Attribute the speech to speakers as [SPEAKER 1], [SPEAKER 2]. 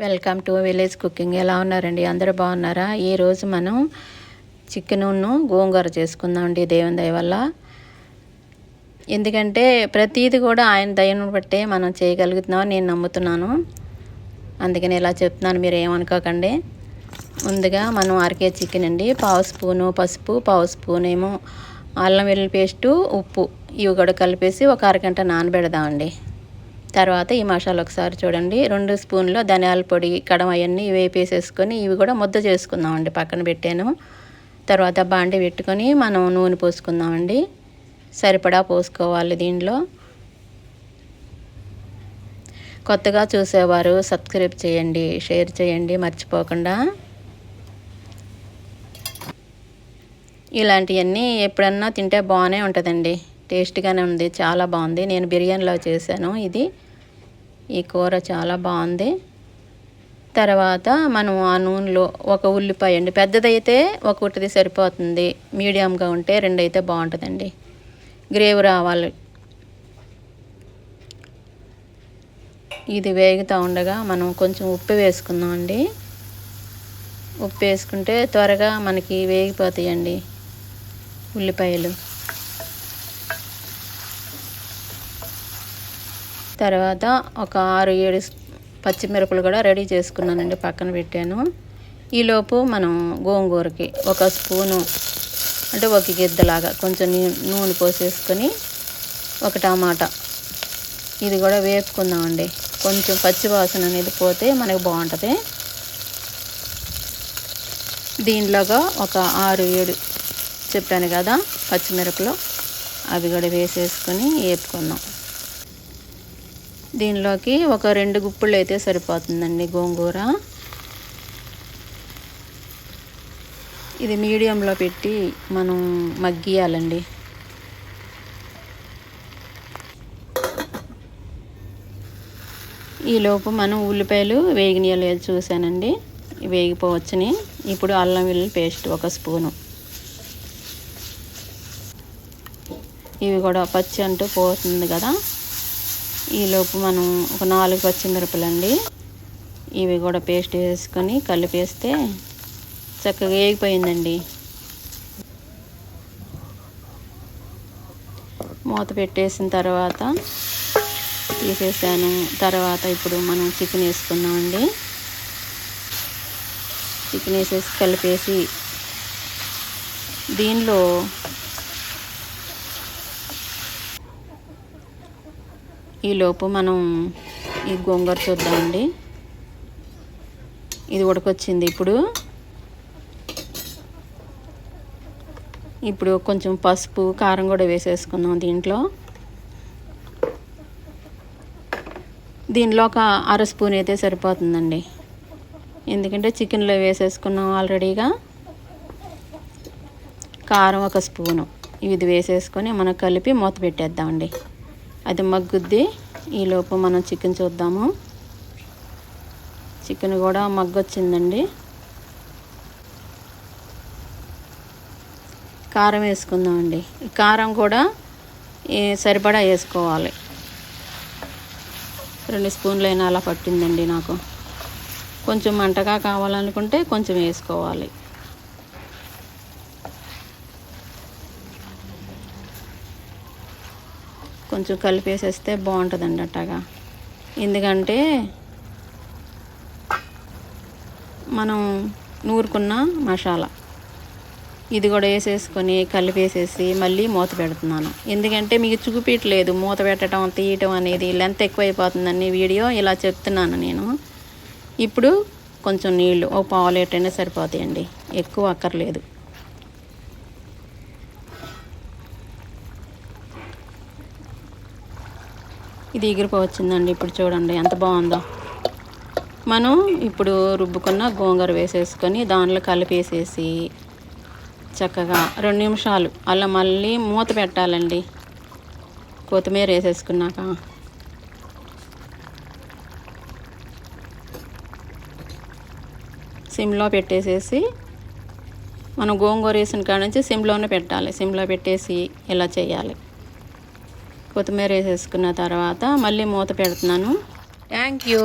[SPEAKER 1] Welcome to village cooking. ఎలా ఉన్నారండి? అందరూ బాగున్నారా? ఈరోజు మనం చికెన్ను గోంగూర చేసుకుందామండి దేవుని దయ వల్ల. ఎందుకంటే ప్రతీది కూడా ఆయన దయను బట్టే మనం చేయగలుగుతున్నామని నేను నమ్ముతున్నాను. అందుకని ఇలా చెప్తున్నాను మీరు ఏమనుకోకండి. ముందుగా మనం అరకే చికెన్ అండి. పావు స్పూను పసుపు పావు స్పూన్ ఏమో అల్లం వెల్లుల్లి పేస్టు ఉప్పు. ఇవి కూడా కలిపేసి ఒక అరగంట నానబెడదామండి. తర్వాత ఈ మసాలా ఒకసారి చూడండి. రెండు స్పూన్లు ధనియాల పొడి కడం అవన్నీ వేపేసేసుకొని ఇవి కూడా ముద్ద చేసుకుందామండి. పక్కన పెట్టాను. తర్వాత బాండి పెట్టుకొని మనం నూనె పోసుకుందామండి. సరిపడా పోసుకోవాలి దీనిలో కొత్తగా చూసేవారు సబ్స్క్రైబ్ చేయండి షేర్ చేయండి మర్చిపోకుండా. ఇలాంటివన్నీ ఎప్పుడన్నా తింటే బాగానే ఉంటుందండి. టేస్ట్గానే ఉంది చాలా బాగుంది. నేను బిర్యానీలో చేశాను ఇది. ఈ కూర చాలా బాగుంది. తర్వాత మనం ఆ నూనెలో ఒక ఉల్లిపాయ అండి పెద్దదైతే ఒకటిది సరిపోతుంది. మీడియంగా ఉంటే రెండు అయితే బాగుంటుందండి. గ్రేవీ రావాలి. ఇది వేగుతూ ఉండగా మనం కొంచెం ఉప్పు వేసుకుందాం అండి. ఉప్పు వేసుకుంటే త్వరగా మనకి వేగిపోతాయండి ఉల్లిపాయలు. తర్వాత ఒక ఆరు ఏడు పచ్చిమిరపలు కూడా రెడీ చేసుకున్నానండి పక్కన పెట్టాను. ఈలోపు మనం గోంగూరకి ఒక స్పూను అంటే ఒక గిద్దలాగా కొంచెం నూనె పోసేసుకొని ఒక టమాటా ఇది కూడా వేపుకుందామండి. కొంచెం పచ్చి వాసన అనేది పోతే మనకు బాగుంటుంది. దీనిలోగా ఒక ఆరు ఏడు చెప్పాను కదా పచ్చిమిరపలు అవి కూడా వేసేసుకొని వేపుకుందాం. దీనిలోకి ఒక రెండు గుప్పులు అయితే సరిపోతుందండి గోంగూర. ఇది మీడియంలో పెట్టి మనం మగ్గియాలండి. ఈలోపు మనం ఉల్లిపాయలు వేగినాయో లేదు చూశానండి. వేగిపోవచ్చని. ఇప్పుడు అల్లం వెల్లుల్లి పేస్ట్ ఒక స్పూను. ఇవి కూడా పచ్చి అంటూ పోతుంది కదా. ఈలోపు మనం ఒక నాలుగు పచ్చిమిరపలండి. ఇవి కూడా పేస్ట్ వేసుకొని కలిపేస్తే చక్కగా వేగిపోయిందండి. మూత పెట్టేసిన తర్వాత తీసేసాను. తర్వాత ఇప్పుడు మనం చికెన్ వేసుకున్నామండి చికెన్ వేసేసి కలిపేసి దీనిలో ఈలోపు మనం ఈ గోంగూర చూద్దామండి. ఇది ఉడకొచ్చింది ఇప్పుడు. ఇప్పుడు కొంచెం పసుపు కారం కూడా వేసేసుకున్నాం దీంట్లో. దీనిలో ఒక అర స్పూన్ అయితే సరిపోతుందండి. ఎందుకంటే చికెన్లో వేసేసుకున్నాం ఆల్రెడీగా. కారం ఒక స్పూను. ఇది వేసేసుకొని మనం కలిపి మూత పెట్టేద్దామండి. అది మగ్గుద్ది. ఈలోపు మనం చికెన్ చూద్దాము. చికెన్ కూడా మగ్గొచ్చిందండి. కారం వేసుకుందామండి. ఈ కారం కూడా సరిపడా వేసుకోవాలి. రెండు స్పూన్లు అయినా అలా పట్టిందండి నాకు. కొంచెం మంటగా కావాలనుకుంటే కొంచెం వేసుకోవాలి. కొంచెం కలిపేసేస్తే బాగుంటుందండి అట్టగా. ఎందుకంటే మనం నూరుకున్న మసాలా. ఇది కూడా వేసేసుకొని కలిపేసేసి మళ్ళీ మూత పెడుతున్నాను. ఎందుకంటే మీకు చూపించలేదు మూత పెట్టడం తీయటం అనేది లెంత్ ఎక్కువైపోతుందని వీడియో ఇలా చెప్తున్నాను నేను. ఇప్పుడు కొంచెం నీళ్ళు ఒక పావు లీటర్ అయినా సరిపోతాయండి. ఎక్కువ అక్కర్లేదు. ఇది ఎగిరిపోవచ్చిందండి. ఇప్పుడు చూడండి ఎంత బాగుందో. మనం ఇప్పుడు రుబ్బుకున్న గోంగూర వేసేసుకొని దానిలో కలిపేసేసి చక్కగా రెండు నిమిషాలు అలా మళ్ళీ మూత పెట్టాలండి. కొత్తిమీర వేసేసుకున్నాక. సిమ్లో పెట్టేసేసి మనం గోంగూర వేసిన కాడ నుంచి సిమ్లోనే పెట్టాలి. సిమ్లో పెట్టేసి ఇలా చేయాలి. కొత్తిమీర వేసేసుకున్న తర్వాత మళ్ళీ మూత పెడుతున్నాను. Thank you